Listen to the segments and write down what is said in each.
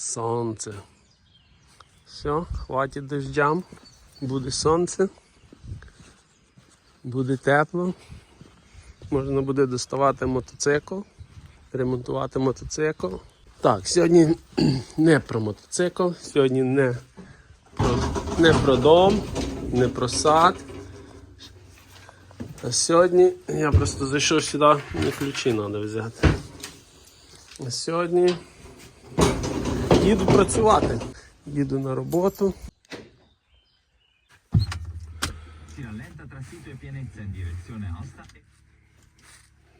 Сонце. Все, хватить дождям. Буде сонце. Буде тепло. Можна буде доставати мотоцикл, ремонтувати мотоцикл. Так, сьогодні не про мотоцикл, сьогодні не про, не про дом, не про сад. А сьогодні я просто зайшов сюди, мені ключі треба взяти. А сьогодні їду працювати. Їду на роботу.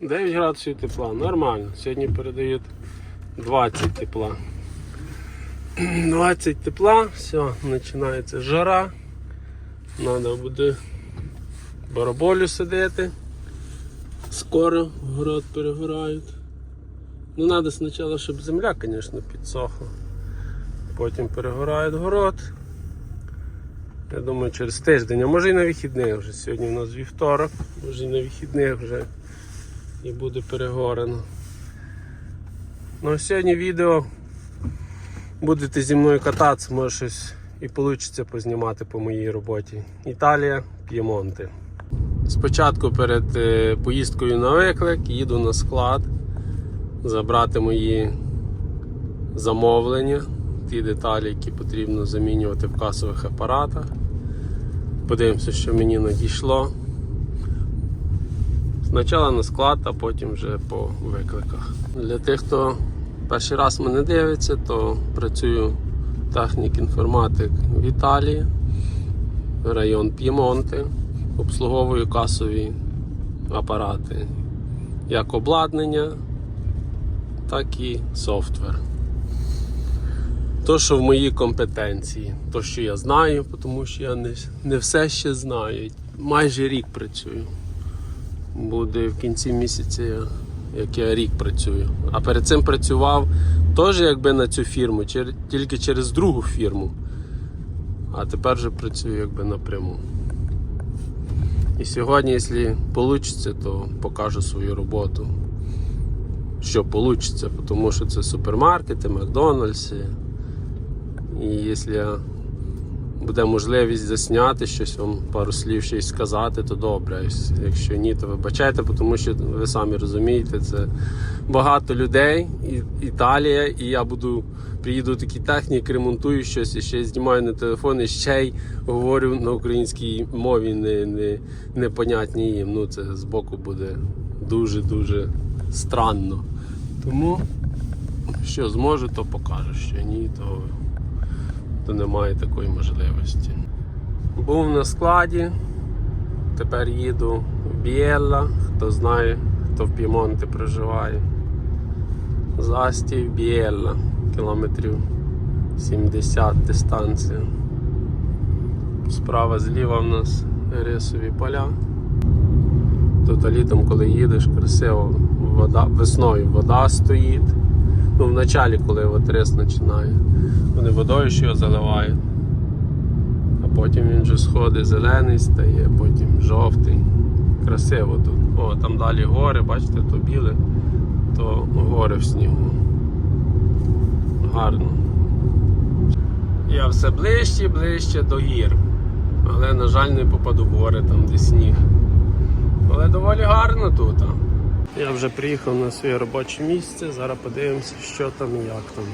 9 градусів тепла, нормально. Сьогодні передають 20 тепла. 20 тепла, все, починається жара. Треба буде бараболю сидити. Скоро город перегорають. Ну, треба спочатку, щоб земля, звісно, підсохла. Потім перегорають город. Я думаю, через тиждень, а може і на вихідних вже. Сьогодні у нас вівторок, може і на вихідних вже і буде перегорено. Ну а сьогодні відео будете зі мною кататися, може щось і вийде познімати по моїй роботі. Італія, П'ємонте. Спочатку перед е, поїздкою на виклик їду на склад забрати мої замовлення, ті деталі, які потрібно замінювати в касових апаратах. Подивимося, що мені надійшло. Спочатку на склад, а потім вже по викликах. Для тих, хто перший раз мене дивиться, то працюю технік інформатик в Італії, район П'ємонте, обслуговую касові апарати, як обладнання, так і софтвер. То, що в моїй компетенції, то, що я знаю, тому що я не, не все ще знаю. Майже рік працюю буде в кінці місяця, як я рік працюю. А перед цим працював теж якби на цю фірму, тільки через другу фірму. А тепер вже працюю якби напряму. І сьогодні, якщо вийде, то покажу свою роботу. Що вийде, тому що це супермаркети, Макдональдси. І якщо буде можливість засняти щось вам, пару слів щось сказати, то добре. Якщо ні, то вибачайте, тому що ви самі розумієте, це багато людей, Італія, і я буду приїду такий технік, ремонтую щось, і ще знімаю на телефон, і ще й говорю на українській мові не, не, непонятні їм. Ну це збоку буде дуже-дуже странно. Тому що зможу, то покажу. Що ні, то то немає такої можливості. Був на складі, тепер їду в Бієлла, хто знає, хто в П'ємонті проживає. З Асті в кілометрів 70 дистанція. Справа зліва в нас рисові поля. Тут літом, коли їдеш, красиво вода, весною вода стоїть. Ну, в началі, коли от рис починає. Вони водою ще його заливають. А потім він вже сходить зелений стає, потім жовтий. Красиво тут. О, там далі гори, бачите, то біле, то гори в снігу. Гарно. Я все ближче і ближче до гір. Але, на жаль, не попаду в гори, там де сніг. Але доволі гарно тут. Я вже приїхав на своє робоче місце, зараз подивимося, що там і як там.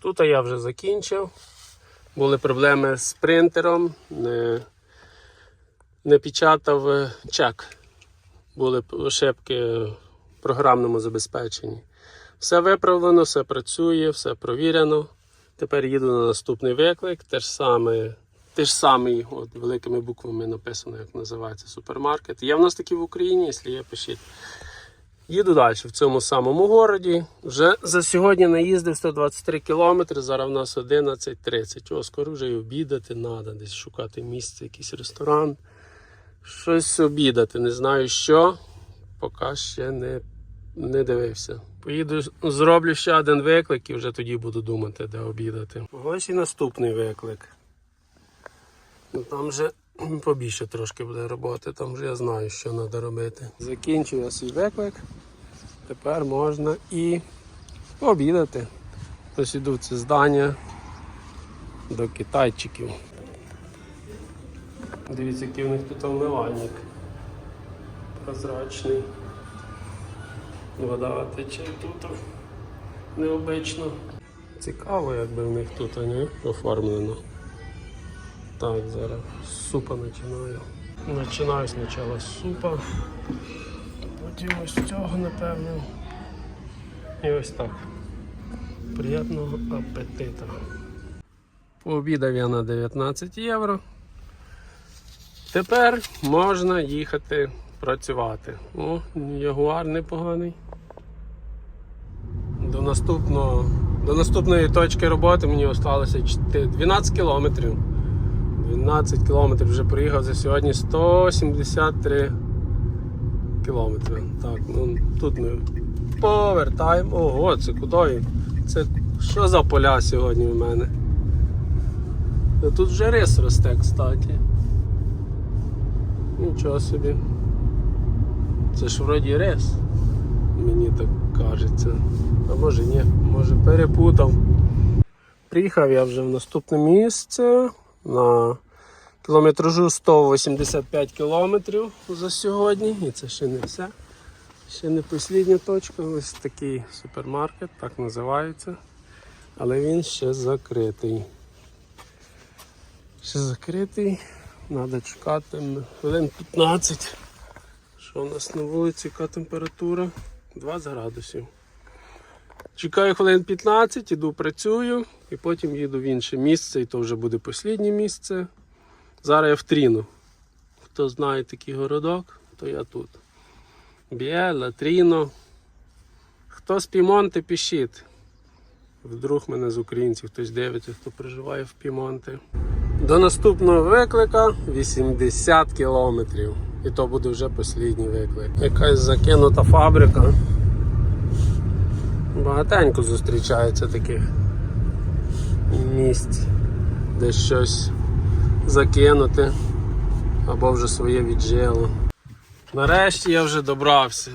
Тут я вже закінчив. Були проблеми з принтером, не, не печатав е, чек. Були ошибки в програмному забезпеченні. Все виправлено, все працює, все провірено. Тепер їду на наступний виклик. Те ж саме, те ж самий, от великими буквами написано, як називається супермаркет. Є в нас такі в Україні, якщо є, пишіть. Їду далі в цьому самому городі. Вже за сьогодні наїздив 123 кілометри, зараз в нас 11.30. О, скоро вже й обідати треба, десь шукати місце, якийсь ресторан. Щось обідати, не знаю що. Поки ще не, не дивився. Поїду, зроблю ще один виклик і вже тоді буду думати, де обідати. Ось і наступний виклик. Ну, там вже побільше трошки буде роботи, там вже я знаю, що треба робити. Закінчую я свій виклик. Тепер можна і пообідати. Ось іду це здання до китайчиків. Дивіться, який в них тут вмивальник. Прозрачний. Вода тече тут. Необично. Цікаво, як би в них тут не оформлено. Так, зараз супа починаю. Починаю спочатку з супа. Потім ось цього, напевно. І ось так. Приємного апетита. Пообідав я на 19 євро. Тепер можна їхати працювати. О, ягуар непоганий. До, наступного, до наступної точки роботи мені залишилося 12 кілометрів. 12 кілометрів вже приїхав за сьогодні 173 кілометри. Так, ну тут ми повертаємо. Ого, це куди? Це що за поля сьогодні в мене? Тут вже рис росте, кстати. Нічого собі. Це ж вроді рис. Мені так кажеться. А може ні, може перепутав. Приїхав я вже в наступне місце на кілометражу 185 кілометрів за сьогодні. І це ще не все. Ще не послідня точка. Ось такий супермаркет, так називається. Але він ще закритий. Ще закритий. Треба чекати хвилин 15. Що у нас на вулиці, яка температура? 20 градусів. Чекаю хвилин 15, іду працюю і потім їду в інше місце, і то вже буде останнє місце. Зараз я в Тріно. Хто знає такий городок, то я тут. Біела, Тріно. Хто з Пімонте, пишіть. Вдруг мене з українців хтось дивиться, хто проживає в Пімонте. До наступного виклика 80 кілометрів. І то буде вже останній виклик. Якась закинута фабрика. Багатенько зустрічається таких місць, де щось закинути або вже своє віджило. Нарешті я вже добрався.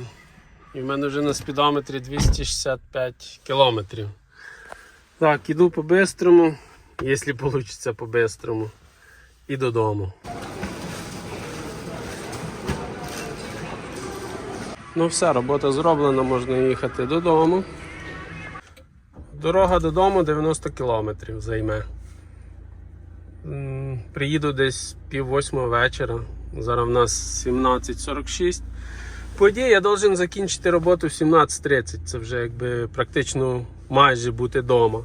І в мене вже на спідометрі 265 кілометрів. Так, іду по-бистрому, якщо вийде по-бистрому, і додому. Ну все, робота зроблена, можна їхати додому. Дорога додому 90 кілометрів займе. Приїду десь пів восьмого вечора. Зараз в нас 17.46. По ідеї я должен закінчити роботу в 17.30. Це вже якби практично майже бути вдома.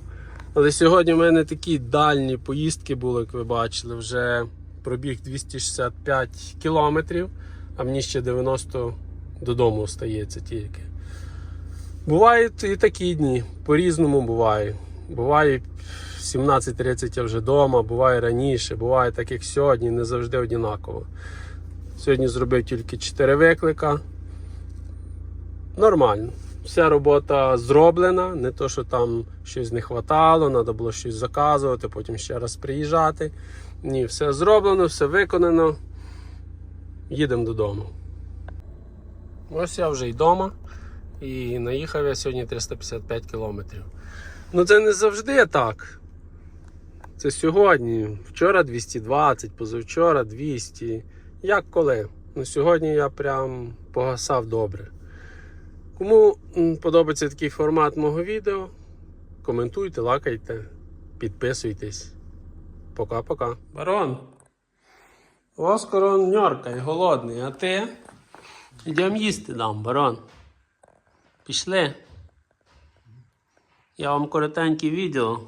Але сьогодні в мене такі дальні поїздки були, як ви бачили, вже пробіг 265 кілометрів, а мені ще 90 додому остається тільки. Бувають і такі дні, по-різному буває. Буває в 17.30 я вже вдома, буває раніше, буває так як сьогодні, не завжди однаково. Сьогодні зробив тільки 4 виклика. Нормально. Вся робота зроблена, не то, що там щось не вистачало, треба було щось заказувати, потім ще раз приїжджати. Ні, все зроблено, все виконано. Їдемо додому. Ось я вже й вдома. І наїхав я сьогодні 355 кілометрів. Ну це не завжди так. Це сьогодні. Вчора 220, позавчора 200. Як коли? Ну сьогодні я прям погасав добре. Кому подобається такий формат мого відео, коментуйте, лакайте, підписуйтесь. Пока-пока. Барон. Оскоро ньоркай, голодний, а ти? Йдемо їсти дам, барон. Пішли. Я вам коротеньке відео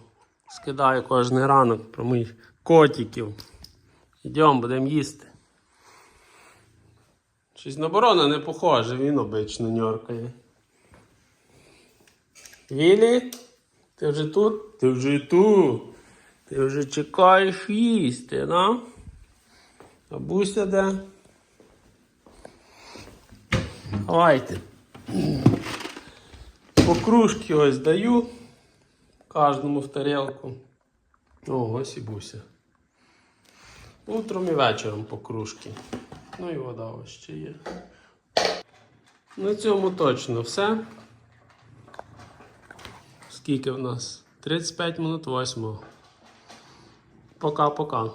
скидаю кожен ранок про моїх котиків. Йдемо, будемо їсти. Щось на барона не похоже, він обично ньоркає. Вілі? Ти вже тут? Ти вже тут. Ти вже чекаєш їсти, да? А Буся де? Давайте. По кружки ось даю. Кожному в тарілку. О, ось і буся. Утром і вечором по кружки. Ну і вода ось ще є. На цьому точно все. Скільки в нас? 35 минут 8. Пока-пока.